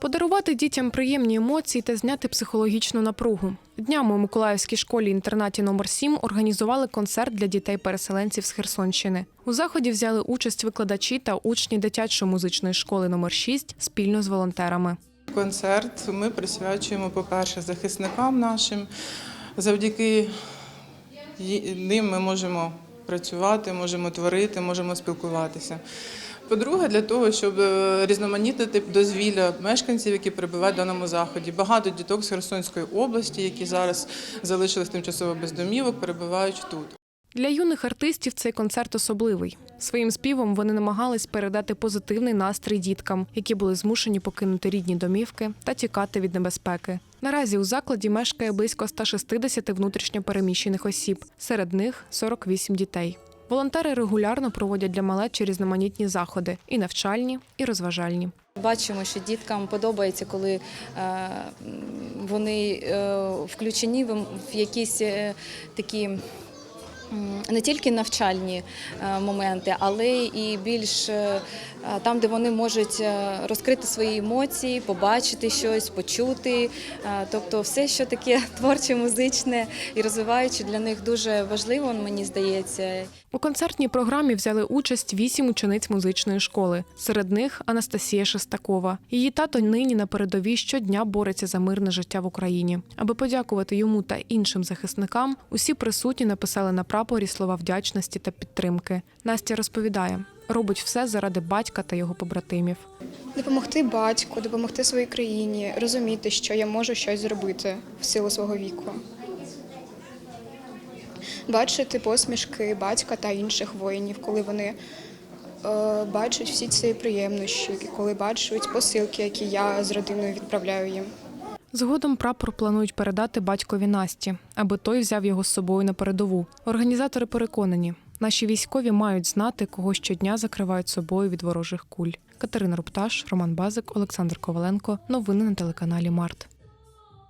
Подарувати дітям приємні емоції та зняти психологічну напругу. Днями у Миколаївській школі-інтернаті номер 7 організували концерт для дітей-переселенців з Херсонщини. У заході взяли участь викладачі та учні дитячої музичної школи номер 6 спільно з волонтерами. Концерт ми присвячуємо, по-перше, захисникам нашим. Завдяки ним ми можемо працювати, можемо творити, можемо спілкуватися. По-друге, для того, щоб е, різноманітнити дозвілля мешканців, які перебувають в даному заході. Багато діток з Херсонської області, які зараз залишились тимчасово без домівок, перебувають тут. Для юних артистів цей концерт особливий. Своїм співом вони намагались передати позитивний настрій діткам, які були змушені покинути рідні домівки та тікати від небезпеки. Наразі у закладі мешкає близько 160 внутрішньо переміщених осіб, серед них 48 дітей. Волонтери регулярно проводять для малечі різноманітні заходи і навчальні, і розважальні. Бачимо, що діткам подобається, коли е, вони е, включені в якісь е, такі. Не тільки навчальні е, моменти, але і більш е, там, де вони можуть е, розкрити свої емоції, побачити щось, почути. Тобто, все, що таке творче, музичне і розвиваюче, для них дуже важливо, мені здається. У концертній програмі взяли участь вісім учениць музичної школи. Серед них Анастасія Шестакова. Її тато нині на передовій щодня бореться за мирне життя в Україні. Аби подякувати йому та іншим захисникам, усі присутні написали на прапорі слова вдячності та підтримки. Настя розповідає, робить все заради батька та його побратимів. Допомогти батьку, допомогти своїй країні, розуміти, що я можу щось зробити в силу свого віку. Бачити посмішки батька та інших воїнів, коли вони е, бачать всі ці приємнощі, коли бачать посилки, які я з родиною відправляю їм. Згодом прапор планують передати батькові Насті, аби той взяв його з собою на передову. Організатори переконані, наші військові мають знати, кого щодня закривають собою від ворожих куль. Катерина Рупташ, Роман Базик, Олександр Коваленко. Новини на телеканалі Март.